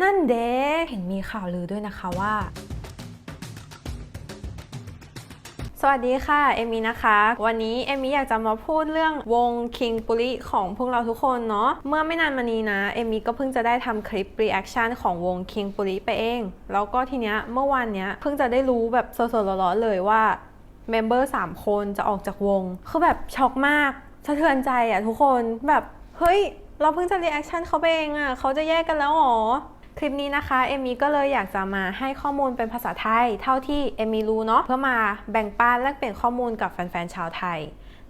นั่นเด้เห็นมีข่าวลือด้วยนะคะว่า สวัสดีค่ะ เอมี่นะคะ วันนี้เอมี่อยากจะมาพูดเรื่องวงคิงปุริของพวกเราทุกคนเนาะ เมื่อไม่นานมานี้นะ เอมี่ก็เพิ่งจะได้ทำคลิป reaction ของวงคิงปุริไปเอง แล้วก็ทีเนี้ยเมื่อวานเนี้ยเพิ่งจะได้รู้แบบสดๆร้อนๆเลยว่าเมมเบอร์3คนจะออกจากวง คือแบบช็อกมากสะเทือนใจอะทุกคนแบบเฮ้ยเราเพิ่งจะ reaction เขาไปเองอะเขาจะแยกกันแล้วหรอ คลิปนี้นะคะเอมี่ก็เลยอยากจะมาให้ข้อมูลเป็นภาษาไทย เท่าที่เอมี่รู้เนาะเพื่อมาแบ่งปันแลกเปลี่ยนข้อมูลกับแฟนๆชาวไทย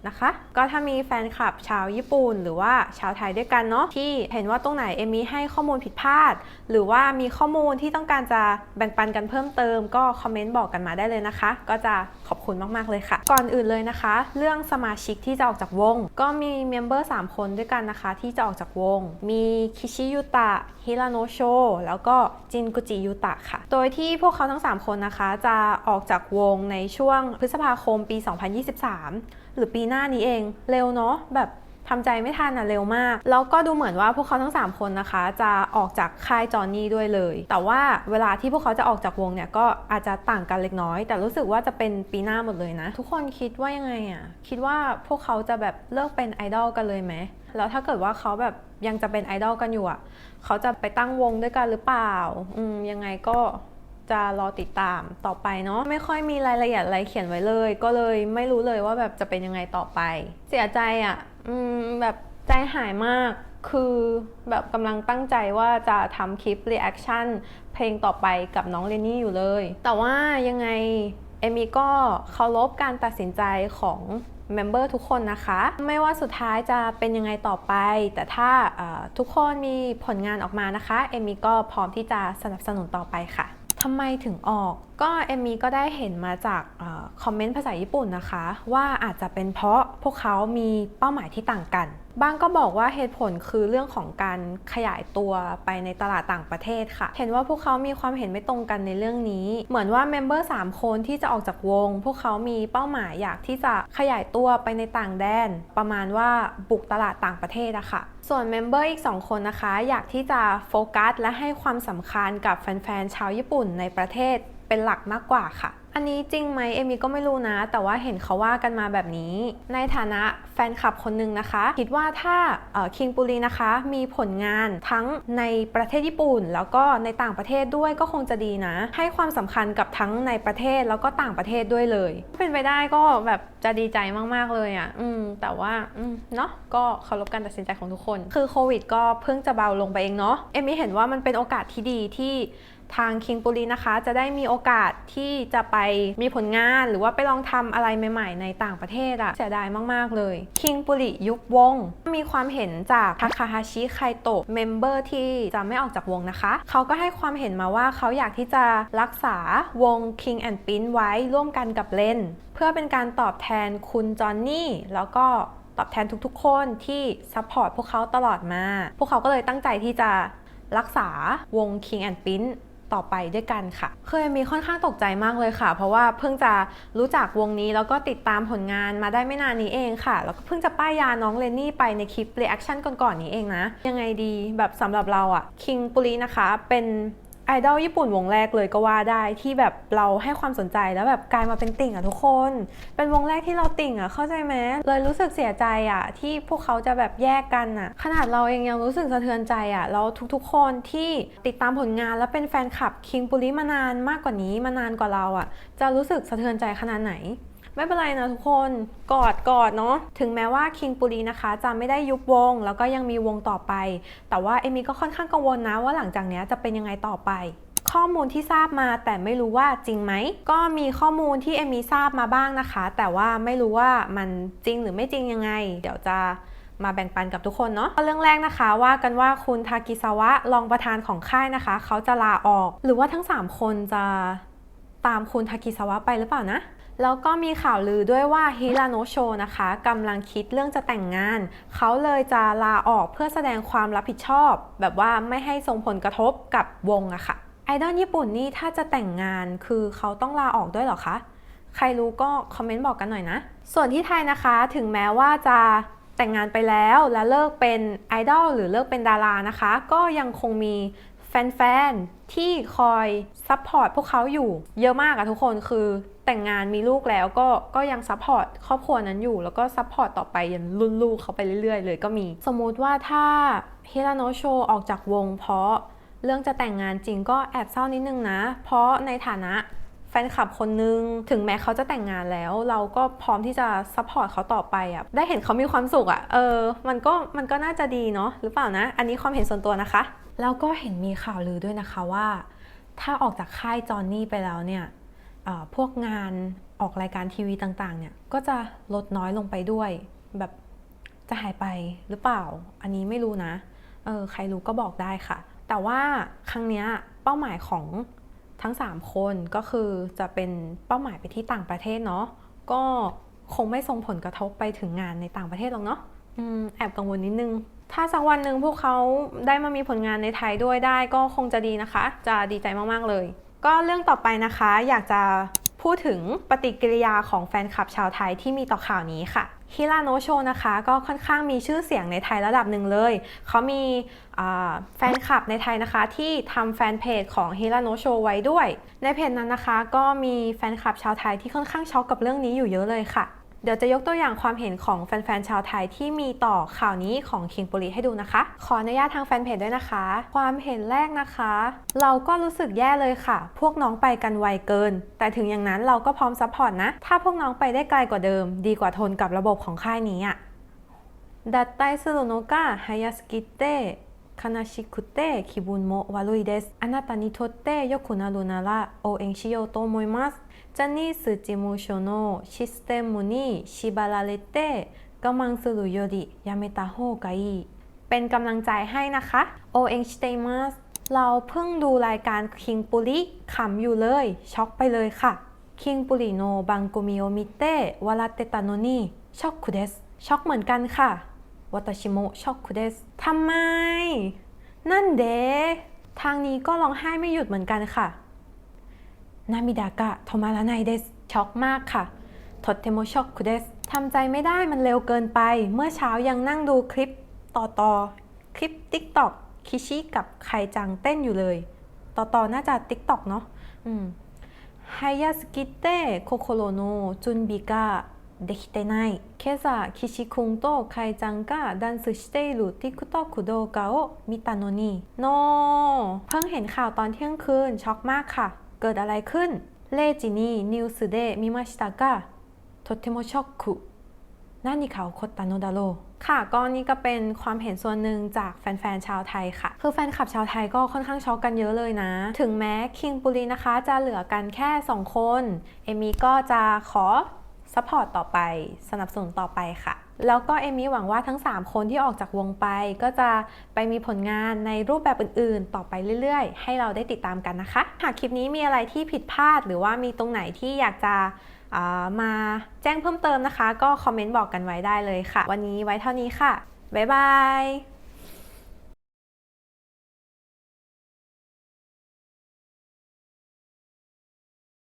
นะคะ ก็ถ้ามีแฟนคลับชาวญี่ปุ่น หรือว่าชาวไทยด้วยกันเนาะที่เห็นว่าตรงไหนเอมี่ให้ข้อมูลผิดพลาด หรือว่ามีข้อมูลที่ต้องการจะแบ่งปันกันเพิ่มเติม ก็คอมเมนต์บอกกันมาได้เลยนะคะ ก็จะขอบคุณมากๆเลยค่ะ ก่อนอื่นเลยนะคะ เรื่องสมาชิกที่จะออกจากวง ก็มีเมมเบอร์3คนด้วยกันนะคะ ที่จะออกจากวง มีคิชิยุตะฮิราโนโชแล้วก็จินกุจิยุตะค่ะ โดยที่พวกเขาทั้ง 3 คนนะคะ จะออกจากวงในช่วงพฤษภาคมปี 2023 หรือปีหน้านี้เองเร็วเนาะแบบทำใจไม่ทันอะเร็วมาก แล้วก็ดูเหมือนว่าพวกเขาทั้ง 3 คนนะคะ จะออกจากค่ายจอห์นนี่ด้วยเลย แต่ว่าเวลาที่พวกเขาจะออกจากวงเนี่ยก็อาจจะต่างกันเล็กน้อย แต่รู้สึกว่าจะเป็นปีหน้าหมดเลยนะ ทุกคนคิดว่ายังไงอะคิดว่าพวกเขาจะแบบเลิกเป็นไอดอลกันเลยไหมแล้วถ้าเกิดว่าเขาแบบยังจะเป็นไอดอลกันอยู่อะเขาจะไปตั้งวงด้วยกันหรือเปล่า อืมยังไงก็ จะรอติดตามต่อไปเนาะไม่ค่อยมีรายละเอียดอะไรเขียนไว้เลย ก็เลยไม่รู้เลยว่าแบบจะเป็นยังไงต่อไป เสียใจอะอืมแบบใจหายมากคือแบบกำลังตั้งใจว่าจะทำคลิป reaction เพลงต่อไปกับน้องเรนนี่อยู่เลย แต่ว่ายังไงเอมี่ก็เคารพการตัดสินใจของเมมเบอร์ทุกคนนะคะ ไม่ว่าสุดท้ายจะเป็นยังไงต่อไป แต่ถ้าทุกคนมีผลงานออกมานะคะ เอมี่ก็พร้อมที่จะสนับสนุนต่อไปค่ะ ทำไมถึงออก ก็เอมี่ก็ได้เห็นมาจากอคอมเมนต์ภาษาญี่ปุ่นนะคะ ว่าอาจจะเป็นเพราะพวกเขามีเป้าหมายที่ต่างกันบางก็บอกว่าเหตุผลคือเรื่องของการขยายตัวไปในตลาดต่างประเทศค่ะ เห็นว่าพวกเขามีความเห็นไม่ตรงกันในเรื่องนี้ เหมือนว่าเมมเบอร์3คนที่จะออกจากวง พวกเขามีเป้าหมายอยากที่จะขยายตัวไปในต่างแดน ประมาณว่าบุกตลาดต่างประเทศอะค่ะ ส่วนเมมเบอร์อีก 2 คนนะคะ อยากที่จะโฟกัสและให้ความสำคัญกับแฟนๆชาวญี่ปุ่นในประเทศเป็นหลักมากกว่าค่ะ อันนี้จริงไหมเอมี่ก็ไม่รู้นะ แต่ว่าเห็นเขาว่ากันมาแบบนี้ ในฐานะแฟนคลับคนหนึ่งนะคะ คิดว่าถ้าคิงปุรีนะคะ มีผลงานทั้งในประเทศญี่ปุ่น แล้วก็ในต่างประเทศด้วยก็คงจะดีนะ ให้ความสำคัญกับทั้งในประเทศแล้วก็ต่างประเทศด้วยเลยถ้าเป็นไปได้ก็แบบจะดีใจมาก ๆ เลยอะ่ะอืมแต่ว่าอืมเนาะก็เคารพการตัดสินใจของทุกคน คือโควิดก็เพิ่งจะเบาลงไปเองเนาะเอมี่เห็นว่ามันเป็นโอกาสที่ดีที่ ทางคิงปุรีนะคะ จะได้มีโอกาสที่จะไปมีผลงานหรือว่าไปลองทำอะไรใหม่ ๆ ในต่างประเทศอะเสียดายมาก ๆ เลย คิงปุริยุบวง มีความเห็นจากทาคาฮาชิไคโตะเมมเบอร์ที่จะไม่ออกจากวงนะคะ เขาก็ให้ความเห็นมาว่าเขาอยากที่จะรักษาวง King and Prince ไว้ร่วมกันกับเลนเพื่อเป็นการตอบแทนคุณจอนนี่แล้วก็ตอบแทนทุกๆ คนที่ซัพพอร์ตพวกเขาตลอดมา พวกเขาก็เลยตั้งใจที่จะรักษาวง King and Prince ต่อไปด้วยกันค่ะ เคยมีค่อนข้างตกใจมากเลยค่ะ เพราะว่าเพิ่งจะรู้จักวงนี้แล้วก็ติดตามผลงานมาได้ไม่นานนี้เองค่ะ แล้วก็เพิ่งจะป้ายยาน้องเลนนี่ไปในคลิปเรีแอคชั่นก่อนๆนี้เองนะ ยังไงดีแบบสำหรับเราอะคิงปุรีนะคะเป็น ไอดอลญี่ปุ่นวงแรกเลยก็ว่าได้ที่แบบเราให้ความสนใจแล้วแบบกลายมาเป็นติ่งอะทุกคน เป็นวงแรกที่เราติ่งอะเข้าใจไหมเลยรู้สึกเสียใจอะที่พวกเขาจะแบบแยกกันอะ ขนาดเราเองยังรู้สึกสะเทือนใจอะแล้วทุกๆ คนที่ติดตามผลงานแล้วเป็นแฟนคลับคิงปุริมานานมากกว่านี้มานานกว่าเราอะจะรู้สึกสะเทือนใจขนาดไหน ไม่เป็นไรนะทุกคนกอดกอดเนาะถึงแม้ว่าคิงปุรีนะคะ จะไม่ได้ยุบวง แล้วก็ยังมีวงต่อไป แต่ว่าเอมี่ก็ค่อนข้างกังวลนะว่าหลังจากนี้จะเป็นยังไงต่อไปข้อมูลที่ทราบมาแต่ไม่รู้ว่าจริงไหม ก็มีข้อมูลที่เอมี่ทราบมาบ้างนะคะ แต่ว่าไม่รู้ว่ามันจริงหรือไม่จริงยังไง เดี๋ยวจะมาแบ่งปันกับทุกคนเนาะเรื่องแรกนะคะว่ากันว่าคุณทากิซาวะรองประธานของค่ายนะคะ เขาจะลาออก หรือว่าทั้ง 3 คนจะ ตามคุณทากิซาวะไปหรือเปล่านะ แล้วก็มีข่าวลือด้วยว่าฮิราโนโชนะคะกำลังคิดเรื่องจะแต่งงาน เขาเลยจะลาออกเพื่อแสดงความรับผิดชอบ แบบว่าไม่ให้ส่งผลกระทบกับวงอะค่ะ ไอดอลญี่ปุ่นนี่ถ้าจะแต่งงานคือเขาต้องลาออกด้วยหรอคะ ใครรู้ก็คอมเมนต์บอกกันหน่อยนะ ส่วนที่ไทยนะคะถึงแม้ว่าจะแต่งงานไปแล้วและเลิกเป็นไอดอลหรือเลิกเป็นดารานะคะ ก็ยังคงมี แฟนๆ ที่คอยซัพพอร์ตพวกเขาอยู่เยอะมากอะทุกคนคือแต่งงานมีลูกแล้วก็ก็ยังซัพพอร์ตครอบครัวนั้นอยู่ แล้วก็ซัพพอร์ตต่อไปยันรุ่นลูกเขาไปเรื่อยๆ เลยก็มี สมมุติว่าถ้าฮิราโนโชออกจากวงเพราะเรื่องจะแต่งงานจริงก็แอบเศร้านิดนึงนะ เพราะในฐานะ แฟนคลับคนนึง ถึงแม้เขาจะแต่งงานแล้ว เราก็พร้อมที่จะซัพพอร์ตเขาต่อไปอะได้เห็นเขามีความสุขอะเออมันก็มันก็น่าจะดีเนาะหรือเปล่านะ อันนี้ความเห็นส่วนตัวนะคะ แล้วก็เห็นมีข่าวลือด้วยนะคะว่า ถ้าออกจากค่ายจอห์นนี่ไปแล้วเนี่ยเอ่อพวกงานออกรายการทีวีต่างๆ เนี่ยก็จะลดน้อยลงไปด้วย แบบจะหายไปหรือเปล่า อันนี้ไม่รู้นะ เออใครรู้ก็บอกได้ค่ะ แต่ว่าครั้งเนี้ยเป้าหมายของ ทั้ง 3 คนก็คือจะเป็นเป้าหมายไปที่ต่างประเทศเนาะก็คงไม่ส่งผลกระทบไปถึงงานในต่างประเทศหรอกเนาะอืมแอบกังวลนิดนึง ถ้าสักวันหนึ่งพวกเขาได้มามีผลงานในไทยด้วยได้ก็คงจะดีนะคะ จะดีใจมาก ๆ เลย ก็เรื่องต่อไปนะคะ อยากจะ พูดถึงปฏิกิริยาของแฟนคลับชาวไทยที่มีต่อข่าวนี้ค่ะฮิราโนโชนะคะก็ค่อนข้างมีชื่อเสียงในไทยระดับหนึ่งเลย เขามีแฟนคลับในไทยนะคะที่ทำแฟนเพจของฮิราโนโชไว้ด้วย ในเพจนั้นนะคะก็มีแฟนคลับชาวไทยที่ค่อนข้างช็อกกับเรื่องนี้อยู่เยอะเลยค่ะ เดี๋ยวจะยกตัวอย่างความเห็นของแฟนๆชาวไทยที่มีต่อข่าวนี้ของคิงปุริให้ดูนะคะ ขออนุญาตทางแฟนเพจด้วยนะคะ ความเห็นแรกนะคะ เราก็รู้สึกแย่เลยค่ะ พวกน้องไปกันไวเกิน แต่ถึงอย่างนั้นเราก็พร้อมซัพพอร์ตนะ ถ้าพวกน้องไปได้ไกลกว่าเดิม ดีกว่าทนกับระบบของค่ายนี้อะดัตไตสโลโนกาฮายาสกิเตะ 悲しくて気分も悪いです。あなたにとって良くなるなら応援しようと思います。ジャニーズ事務所のシステムに縛られて我慢するよりやめた方がいい เป็นกำลังใจให้นะคะโอเองสเตมัสเราเพิ่งดูรายการคิงปุริขำอยู่เลย ช็อกไปเลยค่ะคิงปุริโนบังกุมิโอมิเตะวาราเตตาโนนิช็อกคุเดสช็อกเหมือนกันค่ะ วัตชิโมช็อกคุเดสทำไม นั่นเดทางนี้ก็ร้องไห้ไม่หยุดเหมือนกันค่ะนามิดากะโทมาราไนเดสช็อกมากค่ะทดเทโมช็อกคุเดสทำใจไม่ได้มันเร็วเกินไป เมื่อเช้ายังนั่งดูคลิปต่อต่อคลิป TikTok คิชิกับไคจังเต้นอยู่เลย ต่อต่อน่าจะ TikTok เนาะอืมไฮยาสกิเตะโคโคโรโนจุนบิกะ できてない今朝岸くんとカイちゃんがダンスしている TikTok 動画を見たのにโนเพิ่งเห็นข่าวตอนเที่ยงคืน ช็อกมากค่ะ เกิดอะไรขึ้นเลจินี่นิวส์เดมิมาชิตากะとてもショック何か起こったのだろうค่ะก็นี่ก็เป็นความเห็นส่วนหนึ่งจากแฟนๆ ชาวไทยค่ะ คือแฟนคลับชาวไทยก็ค่อนข้างช็อกกันเยอะเลยนะ ถึงแม้คิงปุรีนะคะ จะเหลือกันแค่ 2 คน เอมี่ก็จะขอ ซัพพอร์ตต่อไป สนับสนุนต่อไปค่ะ แล้วก็เอมี่หวังว่าทั้ง 3 คนที่ออกจากวงไป ก็จะไปมีผลงานในรูปแบบอื่นๆ ต่อไปเรื่อยๆ ให้เราได้ติดตามกันนะคะ หากคลิปนี้มีอะไรที่ผิดพลาด หรือว่ามีตรงไหนที่อยากจะามาแจ้งเพิ่มเติมนะคะ ก็คอมเมนต์บอกกันไว้ได้เลยค่ะ วันนี้ไว้เท่านี้ค่ะบ๊ายบาย